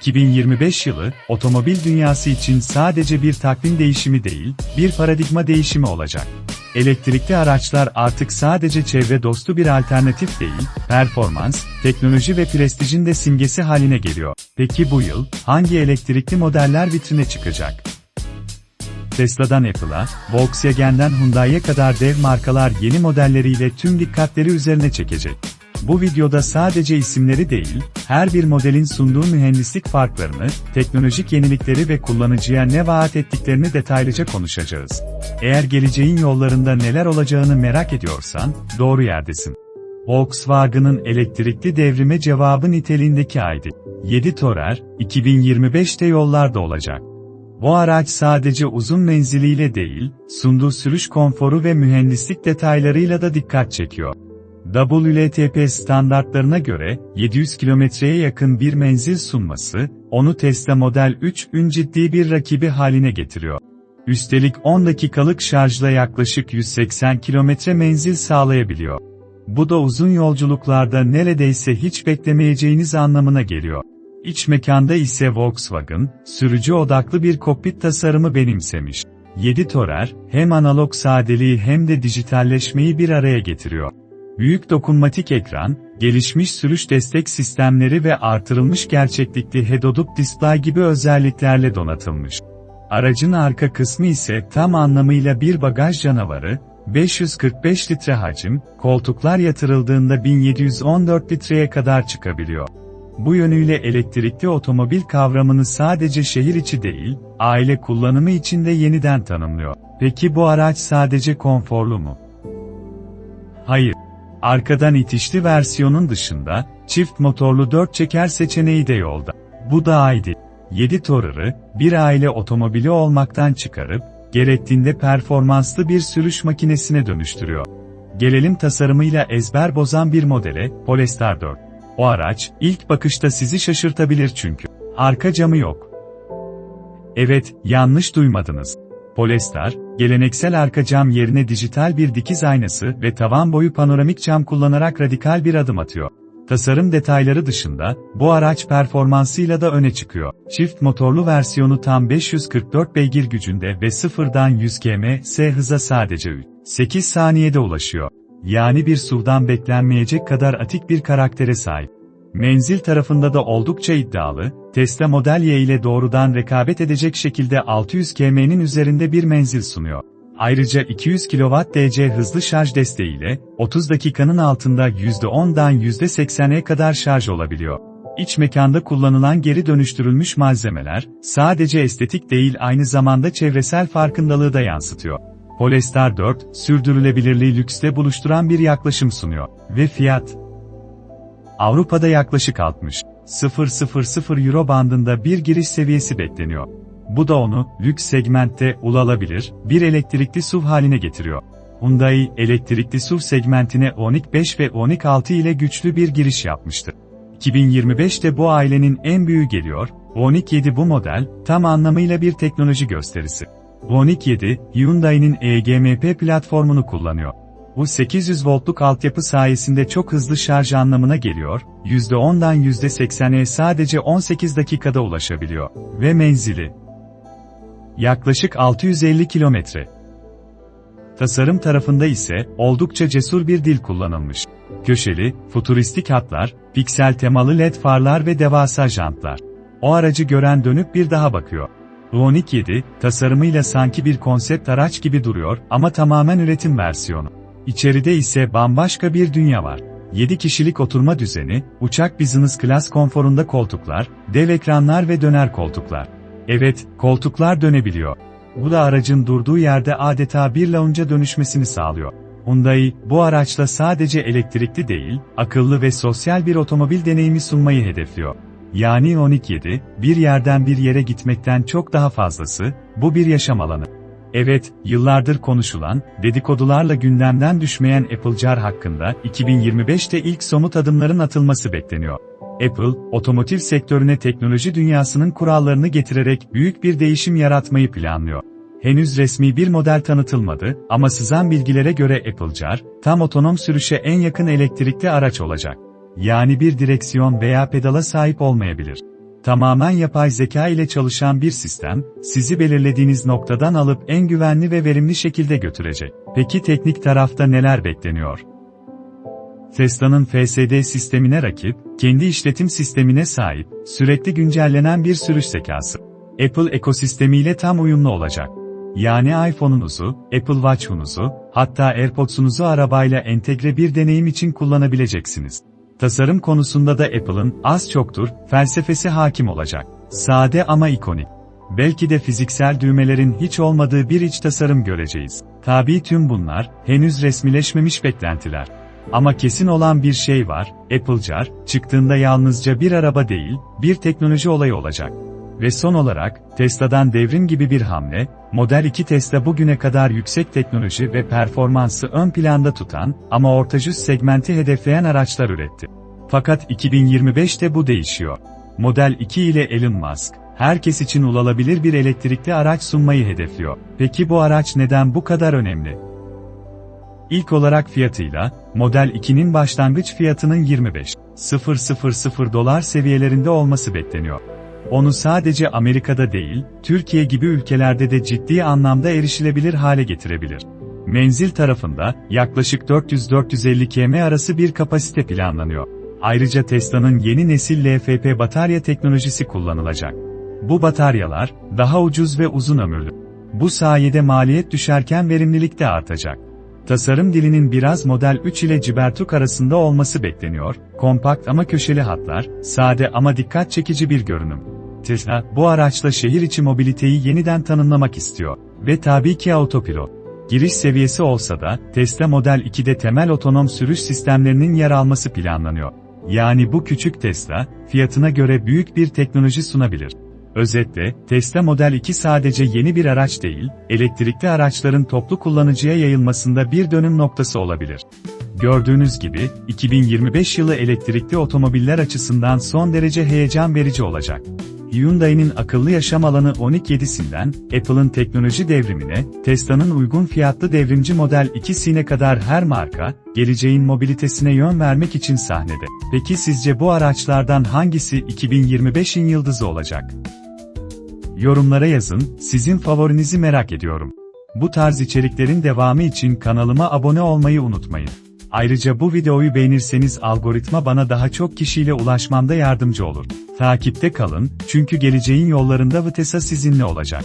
2025 yılı, otomobil dünyası için sadece bir takvim değişimi değil, bir paradigma değişimi olacak. Elektrikli araçlar artık sadece çevre dostu bir alternatif değil, performans, teknoloji ve prestijin de simgesi haline geliyor. Peki bu yıl, hangi elektrikli modeller vitrine çıkacak? Tesla'dan Apple'a, Volkswagen'den Hyundai'ye kadar dev markalar yeni modelleriyle tüm dikkatleri üzerine çekecek. Bu videoda sadece isimleri değil, her bir modelin sunduğu mühendislik farklarını, teknolojik yenilikleri ve kullanıcıya ne vaat ettiklerini detaylıca konuşacağız. Eğer geleceğin yollarında neler olacağını merak ediyorsan, doğru yerdesin. Volkswagen'ın elektrikli devrime cevabı niteliğindeki ID. 7 Tourer, 2025'te yollarda olacak. Bu araç sadece uzun menziliyle değil, sunduğu sürüş konforu ve mühendislik detaylarıyla da dikkat çekiyor. WLTP standartlarına göre 700 kilometreye yakın bir menzil sunması, onu Tesla Model 3'ün ciddi bir rakibi haline getiriyor. Üstelik 10 dakikalık şarjla yaklaşık 180 kilometre menzil sağlayabiliyor. Bu da uzun yolculuklarda neredeyse hiç beklemeyeceğiniz anlamına geliyor. İç mekanda ise Volkswagen, sürücü odaklı bir kokpit tasarımı benimsemiş. 7 Tourer, hem analog sadeliği hem de dijitalleşmeyi bir araya getiriyor. Büyük dokunmatik ekran, gelişmiş sürüş destek sistemleri ve artırılmış gerçeklikli head-up display gibi özelliklerle donatılmış. Aracın arka kısmı ise tam anlamıyla bir bagaj canavarı, 545 litre hacim, koltuklar yatırıldığında 1714 litreye kadar çıkabiliyor. Bu yönüyle elektrikli otomobil kavramını sadece şehir içi değil, aile kullanımı için de yeniden tanımlıyor. Peki bu araç sadece konforlu mu? Hayır. Arkadan itişli versiyonun dışında, çift motorlu 4 çeker seçeneği de yolda. Bu da ID. 7 Tourer'ı, bir aile otomobili olmaktan çıkarıp, gerektiğinde performanslı bir sürüş makinesine dönüştürüyor. Gelelim tasarımıyla ezber bozan bir modele, Polestar 4. O araç, ilk bakışta sizi şaşırtabilir çünkü. Arka camı yok. Evet, yanlış duymadınız. Polestar, geleneksel arka cam yerine dijital bir dikiz aynası ve tavan boyu panoramik cam kullanarak radikal bir adım atıyor. Tasarım detayları dışında, bu araç performansıyla da öne çıkıyor. Çift motorlu versiyonu tam 544 beygir gücünde ve sıfırdan 100 km/s hıza sadece 8 saniyede ulaşıyor. Yani bir SUV'dan beklenmeyecek kadar atik bir karaktere sahip. Menzil tarafında da oldukça iddialı, Tesla Model Y ile doğrudan rekabet edecek şekilde 600 km'nin üzerinde bir menzil sunuyor. Ayrıca 200 kW DC hızlı şarj desteğiyle, 30 dakikanın altında %10'dan %80'e kadar şarj olabiliyor. İç mekanda kullanılan geri dönüştürülmüş malzemeler, sadece estetik değil aynı zamanda çevresel farkındalığı da yansıtıyor. Polestar 4, sürdürülebilirliği lüksle buluşturan bir yaklaşım sunuyor. Ve fiyat? Avrupa'da yaklaşık 60 000 euro bandında bir giriş seviyesi bekleniyor. Bu da onu, lüks segmentte, ulaşılabilir, bir elektrikli SUV haline getiriyor. Hyundai, elektrikli SUV segmentine Ioniq 5 ve Ioniq 6 ile güçlü bir giriş yapmıştı. 2025'te bu ailenin en büyüğü geliyor, Ioniq 7 bu model, tam anlamıyla bir teknoloji gösterisi. Ioniq 7, Hyundai'nin EGMP platformunu kullanıyor. Bu 800 voltluk altyapı sayesinde çok hızlı şarj anlamına geliyor, %10'dan %80'e sadece 18 dakikada ulaşabiliyor. Ve menzili yaklaşık 650 kilometre. Tasarım tarafında ise oldukça cesur bir dil kullanılmış. Köşeli, futuristik hatlar, piksel temalı led farlar ve devasa jantlar. O aracı gören dönüp bir daha bakıyor. Ioniq 7, tasarımıyla sanki bir konsept araç gibi duruyor ama tamamen üretim versiyonu. İçeride ise bambaşka bir dünya var. 7 kişilik oturma düzeni, uçak business class konforunda koltuklar, dev ekranlar ve döner koltuklar. Evet, koltuklar dönebiliyor. Bu da aracın durduğu yerde adeta bir lounge'a dönüşmesini sağlıyor. Hyundai, bu araçla sadece elektrikli değil, akıllı ve sosyal bir otomobil deneyimi sunmayı hedefliyor. Yani Ioniq 7, bir yerden bir yere gitmekten çok daha fazlası, bu bir yaşam alanı. Evet, yıllardır konuşulan, dedikodularla gündemden düşmeyen Apple Car hakkında 2025'te ilk somut adımların atılması bekleniyor. Apple, otomotiv sektörüne teknoloji dünyasının kurallarını getirerek büyük bir değişim yaratmayı planlıyor. Henüz resmi bir model tanıtılmadı ama sızan bilgilere göre Apple Car, tam otonom sürüşe en yakın elektrikli araç olacak. Yani bir direksiyon veya pedala sahip olmayabilir. Tamamen yapay zeka ile çalışan bir sistem, sizi belirlediğiniz noktadan alıp en güvenli ve verimli şekilde götürecek. Peki teknik tarafta neler bekleniyor? Tesla'nın FSD sistemine rakip, kendi işletim sistemine sahip, sürekli güncellenen bir sürüş zekası. Apple ekosistemiyle tam uyumlu olacak. Yani iPhone'unuzu, Apple Watch'unuzu, hatta AirPods'unuzu arabayla entegre bir deneyim için kullanabileceksiniz. Tasarım konusunda da Apple'ın az çoktur felsefesi hakim olacak. Sade ama ikonik. Belki de fiziksel düğmelerin hiç olmadığı bir iç tasarım göreceğiz. Tabii tüm bunlar henüz resmileşmemiş beklentiler. Ama kesin olan bir şey var, Apple Car, çıktığında yalnızca bir araba değil, bir teknoloji olayı olacak. Ve son olarak, Tesla'dan devrim gibi bir hamle, Model 2 Tesla bugüne kadar yüksek teknoloji ve performansı ön planda tutan ama orta üst segmenti hedefleyen araçlar üretti. Fakat 2025'te bu değişiyor. Model 2 ile Elon Musk, herkes için ulaşılabilir bir elektrikli araç sunmayı hedefliyor. Peki bu araç neden bu kadar önemli? İlk olarak fiyatıyla, Model 2'nin başlangıç fiyatının 25.000 dolar seviyelerinde olması bekleniyor. Onu sadece Amerika'da değil, Türkiye gibi ülkelerde de ciddi anlamda erişilebilir hale getirebilir. Menzil tarafında, yaklaşık 400-450 km arası bir kapasite planlanıyor. Ayrıca Tesla'nın yeni nesil LFP batarya teknolojisi kullanılacak. Bu bataryalar, daha ucuz ve uzun ömürlü. Bu sayede maliyet düşerken verimlilik de artacak. Tasarım dilinin biraz Model 3 ile Cybertruck arasında olması bekleniyor, kompakt ama köşeli hatlar, sade ama dikkat çekici bir görünüm. Tesla, bu araçla şehir içi mobiliteyi yeniden tanımlamak istiyor. Ve tabii ki autopilot. Giriş seviyesi olsa da, Tesla Model 2'de temel otonom sürüş sistemlerinin yer alması planlanıyor. Yani bu küçük Tesla, fiyatına göre büyük bir teknoloji sunabilir. Özetle, Tesla Model 2 sadece yeni bir araç değil, elektrikli araçların toplu kullanıcıya yayılmasında bir dönüm noktası olabilir. Gördüğünüz gibi, 2025 yılı elektrikli otomobiller açısından son derece heyecan verici olacak. Hyundai'nin akıllı yaşam alanı Ioniq 7'sinden, Apple'ın teknoloji devrimine, Tesla'nın uygun fiyatlı devrimci Model 2'sine kadar her marka, geleceğin mobilitesine yön vermek için sahnede. Peki sizce bu araçlardan hangisi 2025'in yıldızı olacak? Yorumlara yazın, sizin favorinizi merak ediyorum. Bu tarz içeriklerin devamı için kanalıma abone olmayı unutmayın. Ayrıca bu videoyu beğenirseniz algoritma bana daha çok kişiyle ulaşmamda yardımcı olur. Takipte kalın, çünkü geleceğin yollarında Vitesa sizinle olacak.